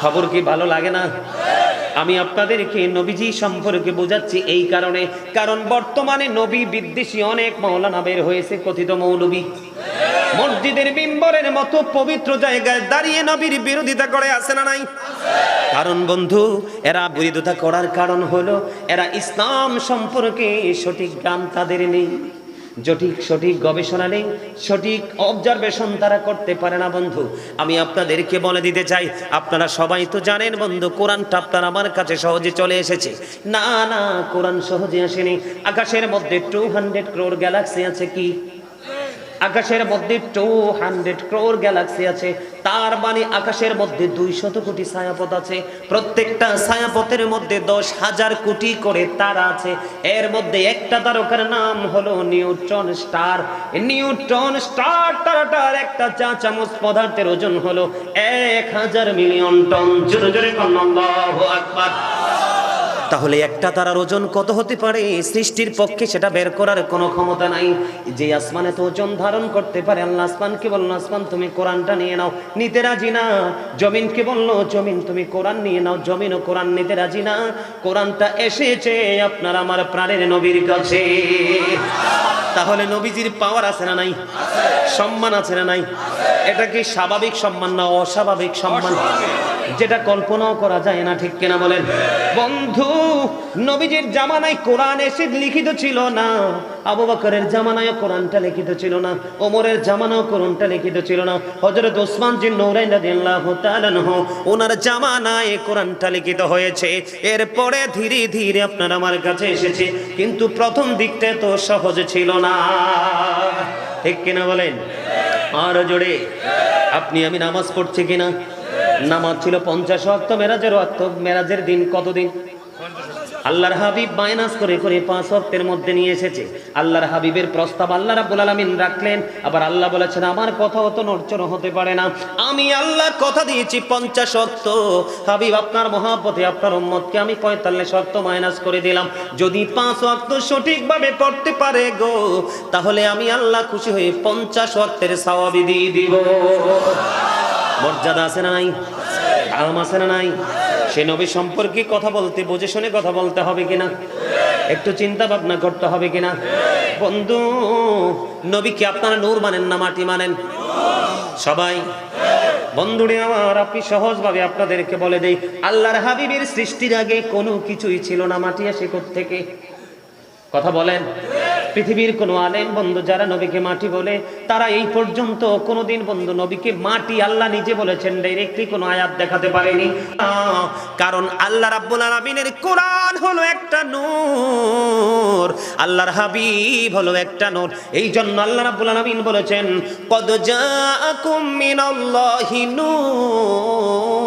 খবর কি ভালো লাগে না? আমি আপনাদেরকে নবীজি সম্পর্কে বোঝাচ্ছি এই কারণে। কারণ বর্তমানে নবী বিদ্বেষী অনেক মৌলানা বের হয়েছে, কথিত মৌলবী। মসজিদের বিম্বরের মতো পবিত্র জায়গায় দাঁড়িয়ে নবীর বিরোধিতা করে আসে না নাই? কারণ বন্ধু, এরা বিরোধিতা করার কারণ হলো, এরা ইসলাম সম্পর্কে সঠিক জ্ঞান তাদের নেই। সঠিক সঠিক গবেষণা নেই, সঠিক অবজারভেশন তারা করতে পারে না, বন্ধু। আমি আপনাদেরকে বলে দিতে চাই, আপনারা সবাই তো জানেন, বন্ধু, কোরআনটা আপনার আমার কাছে সহজে চলে এসেছে। না না, কোরআন সহজে আসেনি। আকাশের মধ্যে টু হান্ড্রেড ক্রোর গ্যালাক্সি আছে কি? আকাশের মধ্যে টু হান্ড্রেড ক্রোর গ্যালাক্সি আছে। তার মানে আকাশের মধ্যে দুই শত কোটি ছায়াপথ আছে। প্রত্যেকটা ছায়াপথের মধ্যে দশ হাজার কোটি করে তারা আছে। এর মধ্যে একটা তারকার নাম হলো নিউট্রন স্টার। নিউট্রন স্টার তারাটার একটা চা চামচ পদার্থের ওজন হলো এক হাজার মিলিয়ন টন। জোরে জোরে কন্নল্লাহু আকবার। তাহলে একটা তারার ওজন কত হতে পারে? সৃষ্টির পক্ষে সেটা বের করার কোনো ক্ষমতা নাই। যে আসমানে তো ওজন ধারণ করতে পারে, আল্লাহ আসমানকে বলল, আসমান, তুমি কোরআনটা নিয়ে নাও। নিতে রাজি না। জমিন জমিনকে বলল, জমিন, তুমি কোরআন নিয়ে নাও। জমিন ও কোরআন নিতে রাজি না। কোরআনটা এসেছে আপনার আমার প্রাণের নবীর কাছে। তাহলে নবীজির পাওয়ার আছে না নাই? সম্মান আছে না নাই? এটা কি স্বাভাবিক সম্মান না অস্বাভাবিক সম্মান? যেটা কল্পনাও করা যায় না, ঠিক কেনা বলেন? বন্ধু, নবীজির জামানায় কোরআন এসে লিখিত ছিল না, আবু বকরের জামানায় কোরআনটা লিখিত ছিল না, ওমরের জামানায় কোরআনটা লিখিত ছিল না। হযরত ওসমান জিন নূরাইন রাদিয়াল্লাহু তাআলা ওনার জামানায় কোরআনটা লিখিত হয়েছে। এরপরে ধীরে ধীরে আপনার আমার কাছে এসেছে, কিন্তু প্রথম দিকটা তো সহজ ছিল না। ঠিক কিনা বলেন? আর জোরে, আপনি আমি নামাজ পড়ছি কিনা? নামাজ ছিল পঞ্চাশ অক্ত মেরাজের অক্ত মেরাজের দিন কতদিন? আল্লাহর হাবিব মাইনাস করে করে পাঁচ অক্তের মধ্যে নিয়ে এসেছে। আল্লাহর হাবিবের প্রস্তাব আল্লাহ রাব্বুল আলামিন রাখলেন। আবার আল্লাহ বলেছেন, আমার কথা অত নড়চড় হতে পারে না। আমি আল্লাহ কথা দিয়েছি পঞ্চাশ অক্ত হাবিব, আপনার মহাপথে আপনার উম্মতকে আমি পঁয়তাল্লিশ অক্ত মাইনাস করে দিলাম। যদি পাঁচ অক্ত সঠিকভাবে পড়তে পারে গো, তাহলে আমি আল্লাহ খুশি হয়ে পঞ্চাশ অক্তের সওয়াবি দিয়ে দিব। মর্যাদা আছে না নাই? আরাম আছে না নাই? সে নবী সম্পর্কে কথা বলতে, বুঝে শুনে কথা বলতে হবে কিনা? একটু চিন্তা ভাবনা করতে হবে কিনা? বন্ধু, নবী কি আপনারা নূর মানেন না মাটি মানেন? সবাই? বন্ধুরে আমার, আপনি সহজভাবে আপনাদেরকে বলে দেই, আল্লাহর হাবিবের সৃষ্টির আগে কোনো কিছুই ছিল না মাটি আসে থেকে কথা বলেন। পৃথিবীর কোনো আলেম বন্ধু যারা নবীকে মাটি বলে, তারা এই পর্যন্ত কোনোদিন বন্ধু নবীকে মাটি আল্লাহ নিজে বলেছেন ডাইরেক্টলি কোনো আয়াত দেখাতে পারেনি। কারণ আল্লাহ রাব্বুল আলামিনের কোরআন হলো একটা নূর, আল্লাহর হাবিব হলো একটা নূর। এই জন্য আল্লাহ রাব্বুল আলামিন বলেছেন, কদ জাআকুম মিনাল্লাহি নূর।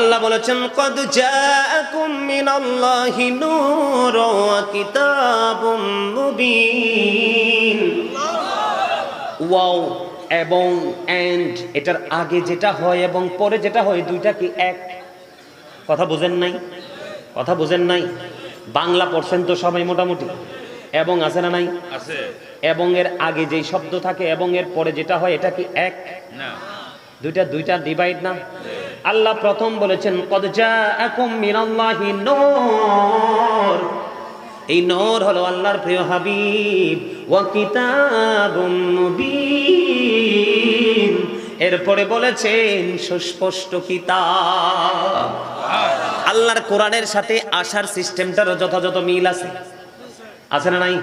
আল্লাহ বলেছেন কদ জাআকুম মিনাল্লাহি নূর ওয়া কিতাবুম মুবিন। ওয়াও এবং এন্ড এটার আগে যেটা হয় এবং পরে যেটা হয় দুইটা কি এক? কথা বুঝেন নাই? কথা বুঝেন নাই? বাংলা পড়ছেন তো সবাই মোটামুটি। এবং আছে না নাই? আছে। এবং এর আগে যেই শব্দ থাকে এবং এর পরে যেটা হয় এটা কি এক? না। দুইটা দুইটা ডিভাইড না। আল্লাহ প্রথম বলেছেন এই নূর হলো আল্লাহর প্রিয় হাবিব। কিতাবুম মুবিন। এরপরে বলেছেন, সুস্পষ্ট কিতাব। আল্লাহর কোরআনের সাথে আসার সিস্টেমটারও যথাযথ মিল আছে। আছে না নাই?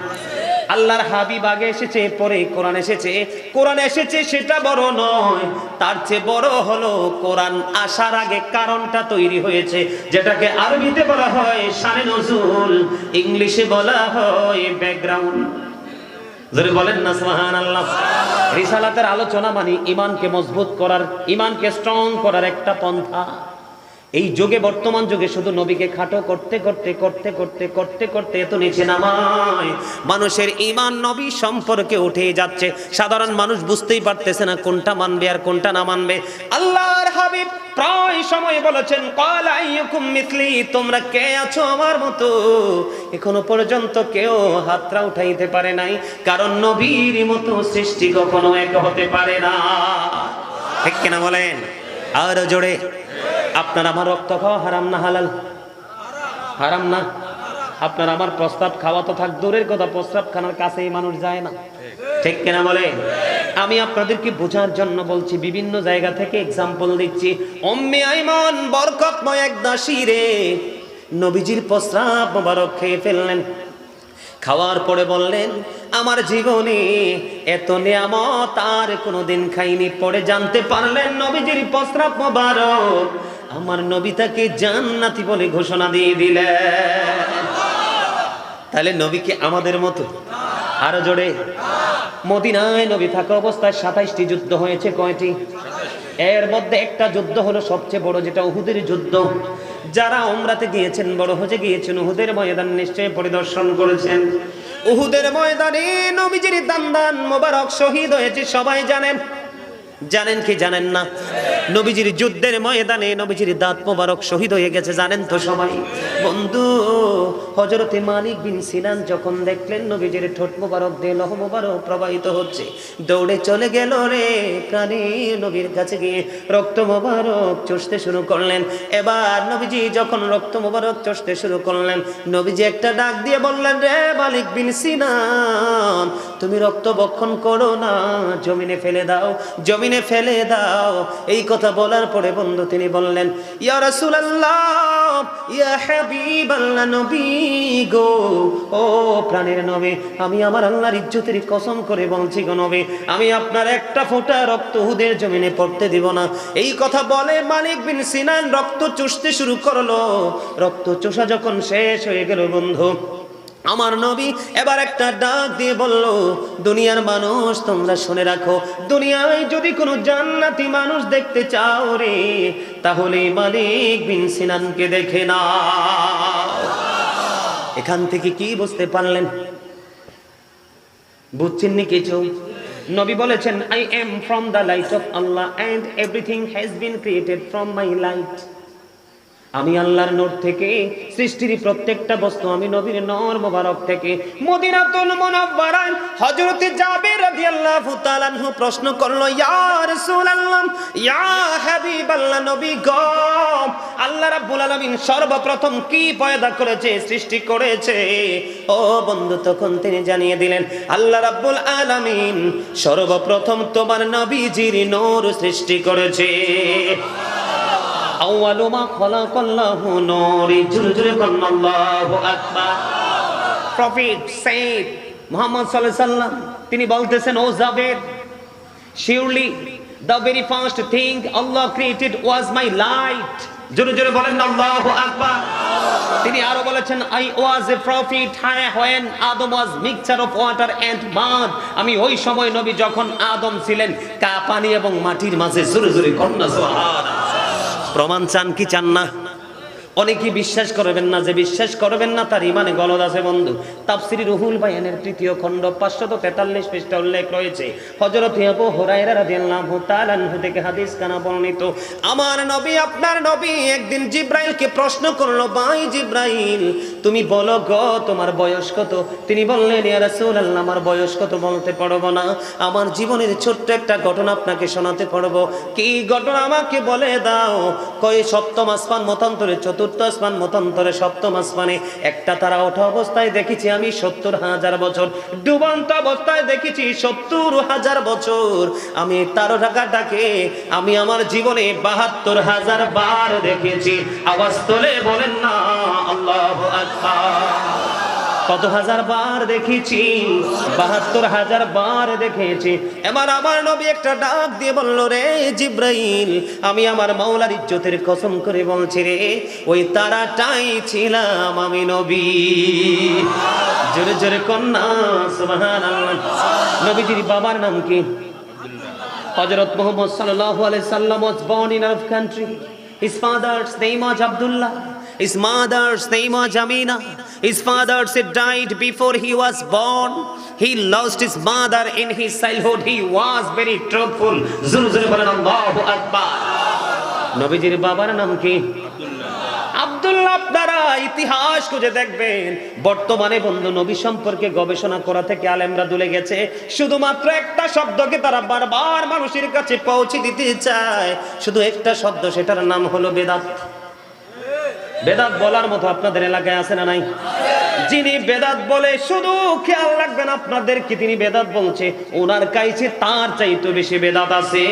আল্লাহর হাবিব আগে এসেছে, পরে কোরআন এসেছে। কোরআন এসেছে সেটা বড় নয়, তার চেয়ে বড় হলো কোরআন আসার আগে কারণটা তৈরি হয়েছে, যেটাকে আরবিতে বলা হয় শানে নজুল, ইংলিশে বলা হয় ব্যাকগ্রাউন্ড। যদি বলেন না সুবহান আল্লাহ রিসালাতের আলোচনা মানে ইমানকে মজবুত করার, ইমানকে স্ট্রং করার একটা পন্থা। এই যুগে, বর্তমান যুগে শুধু নবীকে খাটো করতে করতে করতে করতে করতে করতে এত নিচে নামায়। মানুষের ইমান নবী সম্পর্কে উঠে যাচ্ছে। সাধারণ মানুষ বুঝতেই পারতেছে না কোনটা মানবে আর কোনটা না মানবে। আল্লাহর হাবিব প্রায় সময় বলেছেন মিথলি তোমরা কে আছো আমার মতো? এখনও পর্যন্ত কেউ হাতটা উঠাইতে পারে নাই, কারণ নবীর মতো সৃষ্টি কখনো এক হতে পারে না। ঠিক কিনা বলেন? আরও জোরে। আপনার আমার রক্ত খাওয়া হারাম না, হালাল? হারাম না? আপনার আমার প্রস্তাব খাওয়া তো থাক, দূরের কথা, প্রস্তাব খানার কাছেই মানুষ যায় না। ঠিক কিনা বলে? আমি আপনাদেরকে বোঝার জন্য বলছি, বিভিন্ন জায়গা থেকে এক্সাম্পল দিচ্ছি। অম্মে আইমন বরকতময় এক দাসী রে, নবীজির প্রস্রাব মোবারক খেয়ে ফেললেন। খাওয়ার পরে বললেন, আমার জীবনে এত নিয়ামত আর কোনোদিন খাইনি। পরে জানতে পারলেন, নবীজির প্রস্রাব মোবারক আমার নবী তাকে জান্নাতি বলে ঘোষণা দিয়ে দিলেন। তাহলে নবী কি আমাদের মতো? আরও জোরে। মদিনায় নবী থাকা অবস্থায় সাতাইশটি যুদ্ধ হয়েছে, কয়টি? এর মধ্যে একটা যুদ্ধ হলো সবচেয়ে বড়, যেটা উহুদের যুদ্ধ। যারা ওমরাতে গিয়েছেন, বড় হজে গিয়েছেন, উহুদের ময়দান নিশ্চয় পরিদর্শন করেছেন। উহুদের ময়দানে নবীজির দান দান মোবারক শহীদ হয়েছে, সবাই জানেন। জানেন কি জানেন না? নবীজির যুদ্ধের ময়দানে নবীজির দাঁত মোবারক শহীদ হয়ে গেছে, জানেন তো সবাই? বন্ধু হজরতে মালিক বিন সিনান যখন দেখলেন নবীজির ঠোঁট মোবারক দিয়ে লহ মোবারক প্রবাহিত হচ্ছে, দৌড়ে চলে গেল রে কানে নবীর কাছে গিয়ে রক্ত মোবারক চষতে শুরু করলেন। এবার নবীজি যখন রক্ত মোবারক চষতে শুরু করলেন, নবীজি একটা ডাক দিয়ে বললেন, রে মালিক বিন সিনান, তুমি রক্ত বক্ষণ করো না, জমিনে ফেলে দাও, জমিনে ফেলে দাও, এই কথা বলার পরে বন্ধু তিনি বললেন আমি আমার আল্লাহর ইজ্জতের কসম করে বলছি গো আমি আপনার একটা ফোঁটা রক্ত হুদের জমিনে পড়তে দিব না। এই কথা বলে মালিক বিন সিনান রক্ত চুষতে শুরু করল। রক্ত চোষা যখন শেষ হয়ে গেল বন্ধু আমার নবী এবার একটা ডাক দিয়ে বলল, দুনিয়ার মানুষ, তোমরা শুনে রাখো, দুনিয়ায় যদি কোনো জান্নাতি মানুষ দেখতে চাও রে, তাহলে মালিক বিন সিনানকে দেখে না এখান থেকে কি বুঝতে পারলেন? বুঝছেন নি কিছু? নবী বলেছেন I am from the light of Allah and everything has been created from my light আমি আল্লাহর নূর থেকে, সৃষ্টির প্রত্যেকটা বস্তু আমি নবীর নর মোবারক থেকে। মদিনাতুল মুনাওয়ারায় হযরত জাবির রাদিয়াল্লাহু তাআলা আনহু প্রশ্ন করল, ইয়া রাসূলুল্লাহ, ইয়া হাবিবাল্লাহ, নবী গো, আল্লাহ রাব্বুল আলামিন সর্বপ্রথম কি পয়দা করেছে, সৃষ্টি করেছে? ও বন্ধু, তখন তিনি জানিয়ে দিলেন, আল্লাহ রাব্বুল আলামিন সর্বপ্রথম তোমার নবীজির নূর সৃষ্টি করেছে। আউয়ালু মা খালাকাল্লাহু নূরি। জুরে জুরে আকবার। প্রফিট সেড মুহাম্মদ সাল্লাল্লাহু তিনি বলতেছেন, ও Jabed surely the very first thing Allah created was my light জোরে জোরে বলেন, আল্লাহু আকবার। তিনি আরও বলেছেন I was a prophet high when Adam was mixture of water and mud আমি ওই সময় নবী যখন আদম ছিলেন কা পানি এবং মাটির মাঝে জোরে জোরে কন্যা সুবহানাল্লাহ। প্রমাণ চান কি চান না? অনেকেই বিশ্বাস করবেন না, যে বিশ্বাস করবেন না, তার ইমানে গলদ আছে বন্ধু। তাফসিরি রুহুল বায়ানের তৃতীয় খণ্ড, পাঁচশত তেতাল্লিশ পৃষ্ঠা উল্লেখ রয়েছে। হজরত আবু হুরায়রা রাদিয়াল্লাহু তাআলা থেকে হাদিস কানা বর্ণিত, আমার নবী, আপনার নবী একদিন জিব্রাইলকে প্রশ্ন করল, ভাই জিব্রাইল, তুমি বলো গো, তোমার বয়স কত? তিনি বললেন, ইয়া রাসূলুল্লাহ, আমার বয়স কত বলতে পারব না। আমার জীবনের ছোট্ট একটা ঘটনা আপনাকে শোনাতে পারব। কি ঘটনা আমাকে বলে দাও? কই সপ্তম আসমান মতান্তরে চতুর্থ আসমান মতান্তরে সপ্তম আসমানে। একটা তারা ওঠা অবস্থায় দেখেছি আমি সত্তর হাজার বছর। ডুবন্ত অবস্থায় দেখেছি সত্তর হাজার বছর। আমি তার টাকাটাকে আমি আমার জীবনে বাহাত্তর হাজার বার দেখেছি। আওয়াজ তোলে বলেন না, আল্লাহ কত হাজার বার দেখেছি, বাহাত্তর হাজার বার দেখেছি। এবার আমার নবী একটা ডাক দিয়ে বলল, রে জিব্রাইল, আমি আমার মাওলার ইজ্জতের কসম করে বলছি রে, ওই তারাটাই ছিলাম আমি নবী। জোরে জোরে কন্যা নবীজির বাবার নাম কি? হযরত মুহাম্মদ সাল্লাল্লাহু আলাইহি সাল্লাম was born in Arab country, his father's name was Abdullah, his mother's name was Amina his father said, died before he was born. He lost his mother in his childhood. He was very truthful. নবীজির বাবার নাম কি? ইতিহাস খুঁজে দেখবেন। বর্তমানে বন্ধু, নবী সম্পর্কে গবেষণা করা থেকে আলেমরা দুলে গেছে। শুধুমাত্র একটা শব্দকে তারা বারবার মানুষের কাছে পৌঁছে দিতে চায়। শুধু একটা শব্দ, সেটার নাম হলো বেদাত। বেদাত বলার মতো আপনাদের এলাকায় আছে না নাই? যিনি বেদাত বলে শুধু খেয়াল রাখবেন আপনাদের কি তিনি বেদাত বলছে, ওনার কাছে তার চাইতে বেশি বেদাত আছে।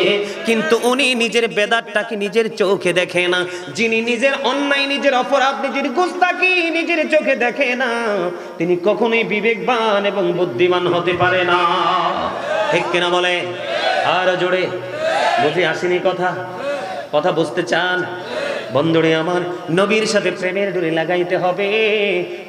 কিন্তু উনি নিজের বেদাতটাকে নিজের চোখে দেখে না। যিনি নিজের অন্যায়, নিজের অপরাধ, নিজের গুস্তাকি নিজের চোখে দেখে না, তিনি কখনোই বিবেকবান এবং বুদ্ধিমান হতে পারে না। ঠিক কিনা বলে? আর জোরে? বুঝে আসেনি কথা? কথা বুঝতে চান? বন্ধুরে আমার, নবীর সাথে প্রেমের ডুরি লাগাইতে হবে।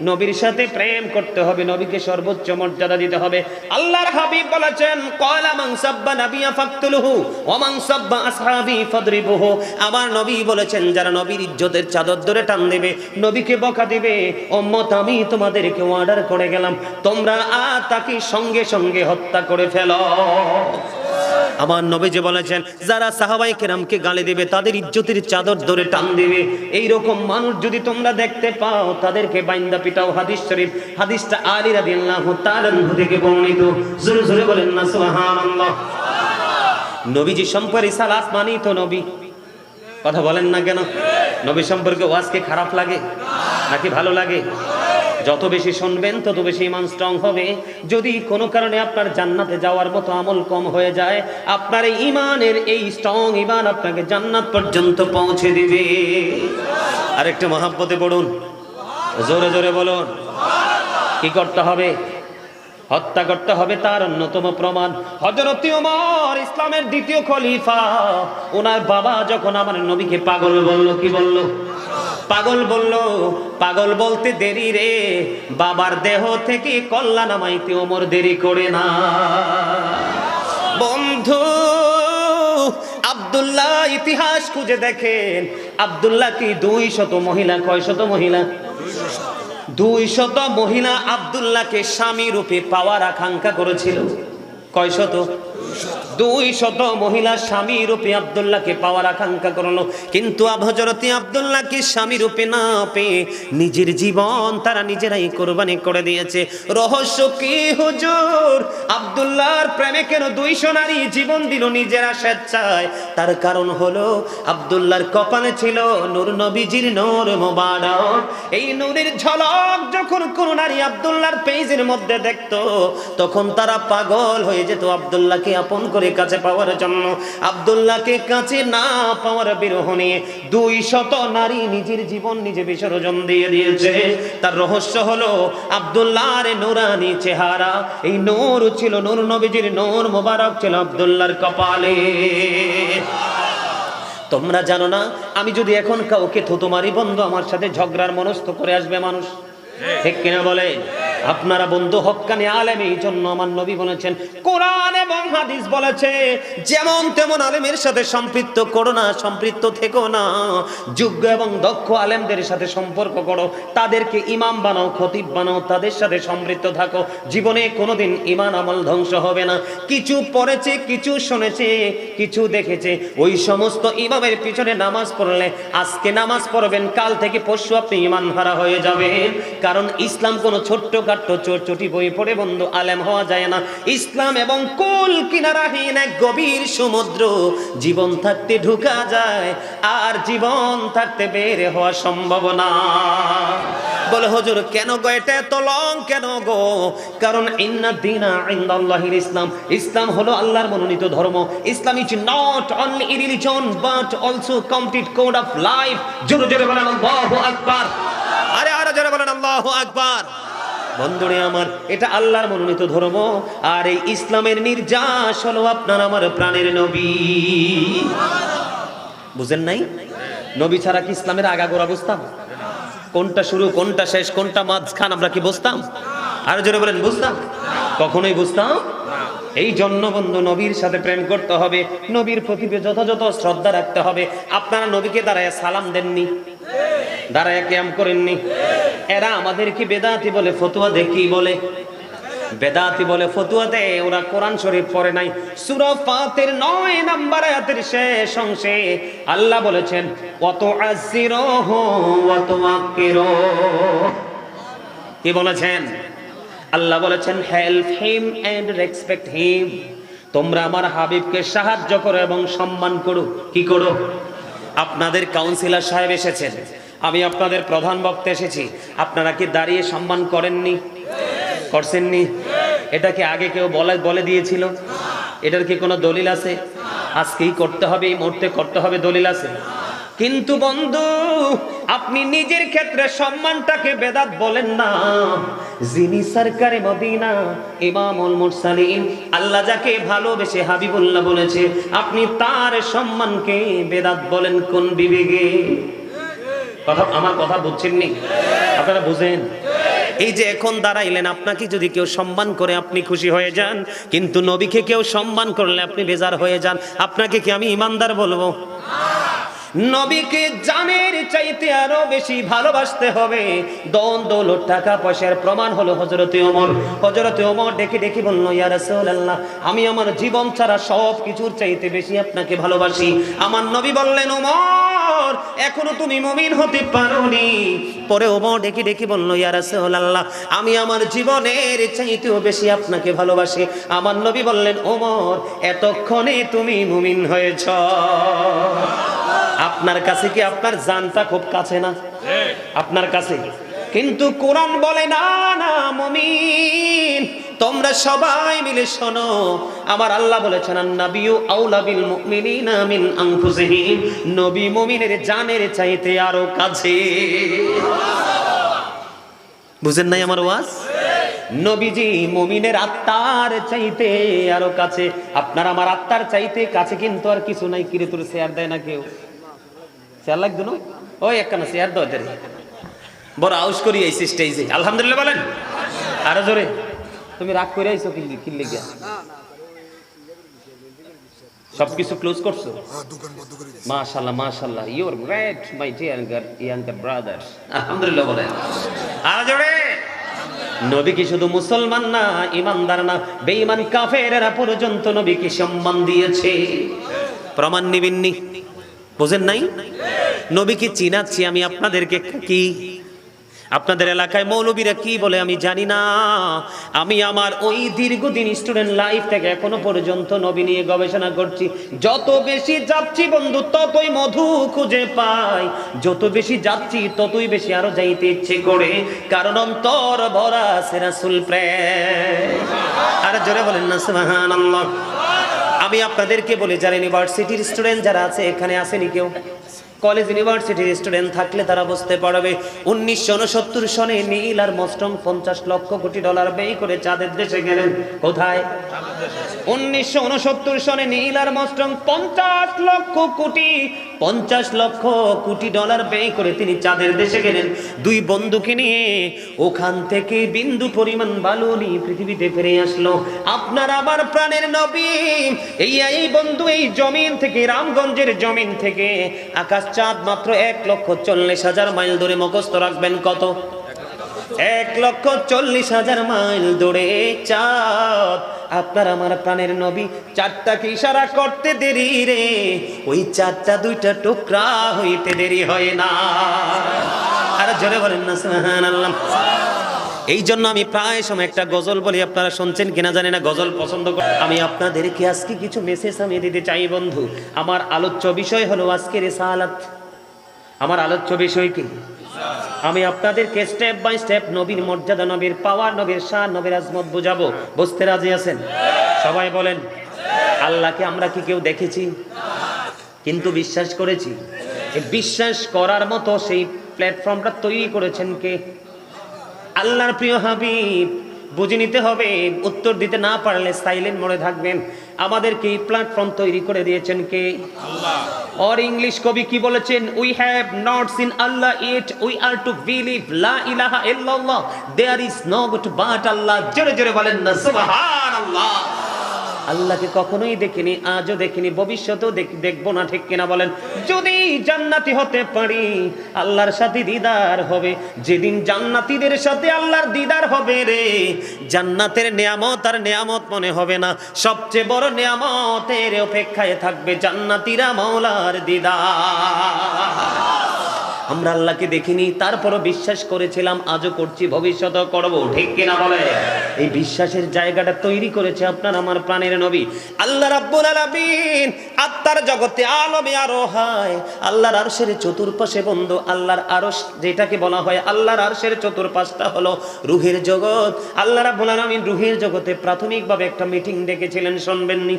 নবীর সাথে প্রেম করতে হবে, নবীকে সর্বোচ্চ মর্যাদা দিতে হবে। আল্লাহর হাবিব বলেছেন কয়লা মান সাব্বা নাবিয়া ফাকতুলহু, ওয়া মান সাব্বা আসহাবি ফাদরিবুহু। আমার নবী বলেছেন, যারা নবীর ইজ্জতের চাদর ধরে টান দেবে, নবীকে বকা দিবে, উম্মত আমি তোমাদেরকে অর্ডার করে গেলাম। তোমরা আ তাকে সঙ্গে সঙ্গে হত্যা করে ফেলো। আমার নবী যে বলেছেন, যারা সাহাবাই কেরামকে গালি দেবে, তাদের ইজ্জতের চাদর ধরে টান দেবে। এই রকম মানুষ যদি তোমরা দেখতে পাও, তাদেরকে বাইন্দা পিটাও। হাদিস শরীফ, হাদিসটা আলী রাদিয়াল্লাহু তাআলা থেকে বর্ণিত। জোরে জোরে বলেন না, সুবহানাল্লাহ। নবীজি সম্পর্কে সালাত মানি তো নবী। কথা বলেন না কেন? নবী সম্পর্কে ওয়াজকে খারাপ লাগে নাকি ভালো লাগে? যত বেশি শুনবেন, তত বেশি ইমান স্ট্রং হবে। যদি কোনো কারণে আপনার জান্নাতে যাওয়ার মতো আমল কম হয়ে যায়, আপনার এই ইমানের এই স্ট্রং ইমান আপনাকে জান্নাত পর্যন্ত পৌঁছে দিবে। আরেকটু মহাব্বতে পড়ুন। জোরে জোরে বলুন। কি করতে হবে? হত্যা করতে হবে তার অন্যতম প্রমাণ। হজরত ওমর ইসলামের দ্বিতীয় খলিফা। ওনার বাবা যখন আমার নবীকে পাগল বলল, কি বলল? পাগল বলল, পাগল বলতে দেরি রে। বাবার দেহ থেকে কল্লা নামাইতে ওমর দেরি করে না। বন্ধু, আব্দুল্লাহ ইতিহাস খুঁজে দেখেন। আব্দুল্লাহ কি দুই শত মহিলা? কয় শত মহিলা? দুই শত মহিলা আব্দুল্লাহকে স্বামী রূপে পাওয়ার আকাঙ্ক্ষা করেছিল। কয় শত দুই শত মহিলা স্বামী রূপে আব্দুল্লাহকে পাওয়ার আকাঙ্ক্ষা করল। কিন্তু হজরতি আব্দুল্লাহকে স্বামী রূপে না পেয়ে নিজের জীবন তারা নিজেরাই কোরবানি করে দিয়েছে। রহস্য কি, হুজুর? আব্দুল্লাহর প্রেমে কেন দুইশো নারী জীবন দিল নিজেরা স্বেচ্ছায়? তার কারণ হলো, আব্দুল্লাহর কপালে ছিল নূর নবীজির নূর মোবারক। এই নূরের ঝলক যখন কোন নারী আব্দুল্লাহর পেজের মধ্যে দেখতো, তখন তারা পাগল হয়ে যেত আব্দুল্লাহকে আপন করে কাছে পাওয়ার জন্য আব্দুল্লাহকে কাছে না পাওয়ার বিরহ নিয়ে দুই শত নারী নিজের জীবন নিজে বিসর্জন দিয়ে দিয়েছে। তার রহস্য হলো আব্দুল্লাহর নুরানি চেহারা। এই নূর ছিল নূর নবীজির নূর মোবারক ছিল আব্দুল্লাহর কপালে। তোমরা জানো না, আমি যদি এখন কাউকে থুতু মারি বন্ধু, আমার সাথে ঝগড়ার মনস্থ করে আসবে মানুষ। ঠিক কিনা বলে আপনারা বন্ধু হক্কানি আলেম, এই জন্য আমার নবী বলেছেন, কোরআন এবং হাদিস বলেছে, যেমন তেমন আলেমের সাথে সম্পৃক্ত করো না, সম্পৃক্ত থেকো না, যোগ্য এবং দক্ষ আলেমদের সাথে সম্পর্ক করো, তাদেরকে ইমাম বানাও, খতিব বানাও, তাদের সাথে সম্পৃক্ত থাকো, জীবনে কোনোদিন ইমান আমল ধ্বংস হবে না। কিছু পড়েছে, কিছু শুনেছে, কিছু দেখেছে, ওই সমস্ত ইমামের পিছনে নামাজ পড়লে আজকে নামাজ পড়বেন, কাল থেকে পরশু আপনি ইমান হারা হয়ে যাবেন। কারণ ইসলাম কোনো ছোট্ট কাট্ট চোর চটি বই পড়ে বন্ধু, আলেম হওয়া যায় না। ইসলাম এবং কুল কিনারাহীন এক গভীর সমুদ্র। জীবন থাকতে ঢুকা যায়, আর জীবন থাকতে বের হওয়া সম্ভব না। বলে, হুজুর, কেন গো এটা এত লং? কেন গো? কারণ, ইন্না দিনা ইনদাল্লাহির ইসলাম। ইসলাম হলো আল্লাহর মনোনীত ধর্ম। Islam is not only religion but also complete code of life জোরে জোরে বলেন, আল্লাহু আকবার। আরে আরে, জোরে বলেন, আল্লাহু আকবার। বন্ধুরে আমার, এটা আল্লাহর মনোনীত ধর্ম। আর এই ইসলামের নির্যাস হলো আপনার আমার প্রাণের নবী। বুঝেন নাই? নবী ছাড়া কি ইসলামের আগাগোড়া বুঝতাম? কোনটা শুরু, কোনটা শেষ, কোনটা মাঝখান, আমরা কি বুঝতাম? আরও জোরে বলেন, বুঝতাম? কখনোই বুঝতাম? এই জন্য বন্ধু নবীর সাথে প্রেম করতে হবে, নবীর প্রতি যথাযথ শ্রদ্ধা রাখতে হবে। আপনারা নবীকে দাঁড়ায় সালাম দেননি? দাঁড়ায় ক্যাম করেননি? এরা আমাদেরকে বেদাতি বলে ফতুয়া দেখি বলে? বেদাতি বলে ফতুয়া দে ওরা কোরআন শরীফ পড়ে নাই। সূরা ফাতির 9 নাম্বার আয়াতের শেষ অংশে আল্লাহ বলেছেন কত আজিরহু কি বলেছেন? আল্লাহ বলেছেন help him and respect him তোমরা আমার হাবিবকে সাহায্য করো এবং সম্মান করো। কি করো? আপনাদের কাউন্সিলর সাহেব এসেছেন। আমি আপনাদের প্রধান বক্তা এসেছি। আপনারা কি দাঁড়িয়ে সম্মান করেননি? করছেননি? এটা কি আগে কেউ বলে বলে দিয়েছিল? এটার কি কোনো দলিল আছে? আজকেই করতে হবে, এই মুহূর্তে করতে হবে, দলিল আছে। কিন্তু বন্ধু, আপনি নিজের ক্ষেত্রে সম্মানটাকে বেদাত বলেন না। যিনি সরকারে মদিনা ইমামুল মুরসালিন, আল্লাহ যাকে ভালোবেসে হাবিবুল্লাহ বলেছে, আপনি তার সম্মানকে বেদাত বলেন কোন বিবেকে? কথা, আমার কথা বুঝছেননি? আপনারা বুঝেন? এই যে এখন দাঁড়াইলেন, আপনাকে যদি কেউ সম্মান করে, আপনি খুশি হয়ে যান। কিন্তু নবীকে কেউ সম্মান করলে আপনি বেজার হয়ে যান। আপনাকে কি আমি ইমানদার বলব? নবীকে জানের চাইতে আরও বেশি ভালোবাসতে হবে। দন দৌলত টাকা পয়সার প্রমাণ হলো হজরতে ওমর। হজরতে ওমর ডেকে ডেকে বলল, ইয়া রাসূলুল্লাহ, আমি আমার জীবন ছাড়া সব কিছুর চাইতে বেশি আপনাকে ভালোবাসি। আমার নবী বললেন, ওমর, এখনও তুমি মুমিন হতে পারোনি। পরে ওমর ডেকে ডেকে বলল, ইয়া রাসূলুল্লাহ, আমি আমার জীবনের চাইতেও বেশি আপনাকে ভালোবাসি। আমার নবী বললেন, ওমর, এতক্ষণে তুমি মুমিন হয়েছ। আপনার কাছে কি আপনার জানটা খুব কাছে না? আপনার কাছে। কিন্তু কোরআন বলে, না না, মমিন, তোমরা সবাই মিলে শোনো। আমার আল্লাহ বলেছেন নবিউ আউলা বিল মুমিনিনা মিন আনফুসিহিম। নবী মুমিনের জানের চাইতে আরও কাছে। বুঝেন নাই আমার ওয়াজ? নবীজি মুমিনের আত্মার চাইতে আরও কাছে। আপনার আমার আত্মার চাইতে কাছে কিন্তু আর কিছু নাই। কিরে, তোর শেয়ার দেয় না কেউ? শেয়ার লাগতো ওই একখানা শেয়ার দাও এদের। বড় আউস করি এই স্টেজে আলহামদুলিল্লাহ বলেন। আরও জোরে। তুমি রাগ করে আইছো কিল্লি গিয়া সবকিছু ক্লোজ করছ? মাশাআল্লাহ মাশাআল্লাহ। You are great my younger younger brothers আলহামদুলিল্লাহ বলেন। আরও জোরে। নবী কি শুধু মুসলমান না, ইমানদার না? বেঈমান কাফেরেরা পর্যন্ত নবীকে সম্মান দিয়েছে। প্রমাণ নিবিননি বুঝেন নাই? নবীকে চিনাচ্ছি আমি আপনাদেরকে কি? আপনাদের এলাকায় মৌলবীরা কি বলে আমি জানি না। আমি আমার ওই দীর্ঘদিন স্টুডেন্ট লাইফ থেকে এখনও পর্যন্ত নবী নিয়ে গবেষণা করছি। যত বেশি যাচ্ছি বন্ধু, ততই মধু খুঁজে পাই। যত বেশি যাচ্ছি, ততই বেশি আরও যাইতে ইচ্ছে করে। কারণ অন্তর ভরা সেরাসুল প্রেম। আর জোরে বলেন না, সুবহানাল্লাহ। আমি আপনাদেরকে বলি, যারা ইউনিভার্সিটির স্টুডেন্ট যারা আছে, এখানে আসেনি কেউ? কলেজ ইউনিভার্সিটির স্টুডেন্ট থাকলে তারা বুঝতে পারবে। উনিশশো উনসত্তর সনে নীল আর মস্টম পঞ্চাশ লক্ষ কোটি ডলার ব্যয় করে চাঁদের দেশে গেলেন। কোথায়? উনিশশো উনসত্তর সনে নীল আর মস্টম পঞ্চাশ লক্ষ কোটি, পঞ্চাশ লক্ষ কোটি ডলার ব্যয় করে তিনি চাঁদের দেশে গেলেন। দুই বন্ধুকে নিয়ে ওখান থেকে বিন্দু পরিমাণ বালু নিয়ে পৃথিবীতে ফিরে আসলো। আপনার আবার প্রাণের নবী, এই এই বন্ধু এই জমিন থেকে, রামগঞ্জের জমিন থেকে আকাশ চাঁদ মাত্র এক লক্ষ চল্লিশ হাজার মাইল দূরে মুখস্থ রাখবেন কত? এক লক্ষ চল্লিশ হাজার মাইল দূরে চাঁদ। আপনার আমার প্রাণের নবী চারটাকে ইশারা করতে দেরি রে? ওই চারটা দুইটা টুকরা হইতে দেরি হয় না। আর জোরে বলেন না, সুবহানাল্লাহ। এই জন্য আমি প্রায় সময় একটা গজল বলি, আপনারা শুনছেন কিনা জানি না, গজল পছন্দ করে আমি আপনাদেরকে আজকে কিছু মেসেজ আমি দিতে চাই বন্ধু। আমার আলোচ্য বিষয় হলো আজকের রেসালাত। আমার আলোচ্য বিষয় কি? আমি আপনাদেরকে স্টেপ বাই স্টেপ নবীর মর্যাদা, নবীর পাওয়ার নবীর শাহ নবীর আজমত বুঝাবো। বুঝতে রাজি আছেন? সবাই বলেন, আল্লাহকে আমরা কি কেউ দেখেছি? কিন্তু বিশ্বাস করেছি বিশ্বাস করার মতো সেই প্ল্যাটফর্মটা তৈরি করেছেন কে? আল্লাহর প্রিয় হাবিব বুঝে নিতে হবে উত্তর দিতে না পারলে সাইলেন্ট মনে থাকবেন। আমাদেরকে এই প্ল্যাটফর্ম তৈরি করে দিয়েছেন কে? অর ইংলিশ কবি কি বলেছেন? We have not seen Allah it we are to believe লা ইলাহা ইল্লাল্লাহ there is no good but Allah জোরে জোরে বলেন না সুবহানাল্লাহ। আল্লাহকে কখনোই দেখিনি, আজও দেখিনি, ভবিষ্যতেও দেখ- দেখব না, ঠিক কিনা বলেন? যদি জান্নাতি হতে পারি, আল্লাহর সাথে দিদার হবে। যেদিন জান্নাতীদের সাথে আল্লাহর দিদার হবে রে, জান্নাতের নিয়ামত আর নিয়ামত মনে হবে না। সবচেয়ে বড় নিয়ামতের অপেক্ষায় থাকবে জান্নাতীরা মাওলার দিদার। আমরা আল্লাহকে দেখিনি, তারপরও বিশ্বাস করেছিলাম, আজও করছি, ভবিষ্যতেও করব। ঠিক কিনা বলে? এই বিশ্বাসের জায়গাটা তৈরি করেছে আপনার আমার প্রাণের নবী। আল্লাহ রাব্বুল আলামিন, আত্মার জগতে আলমে আরও হয়। আল্লাহর আরশের চতুর্পাশে বন্ধু, আল্লাহর আরশ যেটাকে বলা হয় আল্লাহর আরশের চতুর্পাশটা হলো রুহের জগৎ। আল্লাহ রাব্বুল আলামিন রুহের জগতে প্রাথমিকভাবে একটা মিটিং ডেকেছিলেন, শুনবেননি?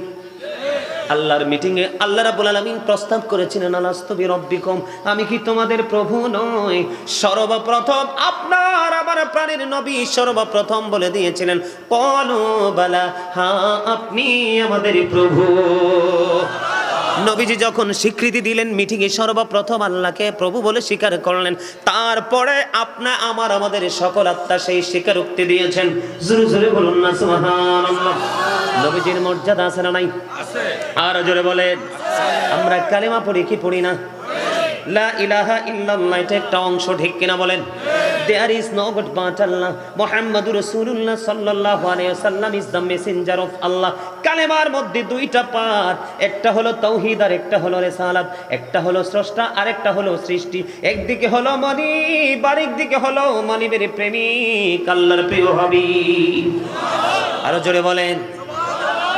আল্লাহর মিটিং এ আল্লাহ রাব্বুল আলামিন প্রস্তাব করেছিলেন আলাস্তবি রব্বিকুম আমি কি তোমাদের প্রভু নই? সর্বপ্রথম আপনার আমার প্রাণের নবী সর্বপ্রথম বলে দিয়েছিলেন কলবালা হ্যাঁ আপনি আমাদের প্রভু। নবীজি যখন স্বীকৃতি দিলেন মিটিংয়ে সর্বপ্রথম আল্লাহকে প্রভু বলে স্বীকার করলেন। তারপরে আপনা আমার আমাদের সকল আত্মা সেই স্বীকারোক্তি দিয়েছেন। জোরে জোরে বলুন না সুবহানাল্লাহ। নবীজির মর্যাদা আছে না নাই? আর জোরে বলেন। আমরা কালেমা পড়ি কি পড়ি না? লা ইলাহা ইল্লাল্লাহ এটা একটা অংশ ঠিক কিনা বলেন? There is no god but Allah মুহাম্মাদুর রাসূলুল্লাহ সাল্লাল্লাহু আলাইহি ওয়াসাল্লাম is the messenger of Allah কালেমার মধ্যে দুইটা পার্ট একটা হলো তাওহীদ আর একটা হলো রিসালাত। একটা হলো স্রষ্টা আর একটা হলো সৃষ্টি। একদিকে হলো মানিব আরেক দিকে হলো মানিবের প্রেমিক। আল্লাহর প্রিয় হাবিব। আরও জোরে বলেন।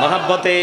মহাব্বতে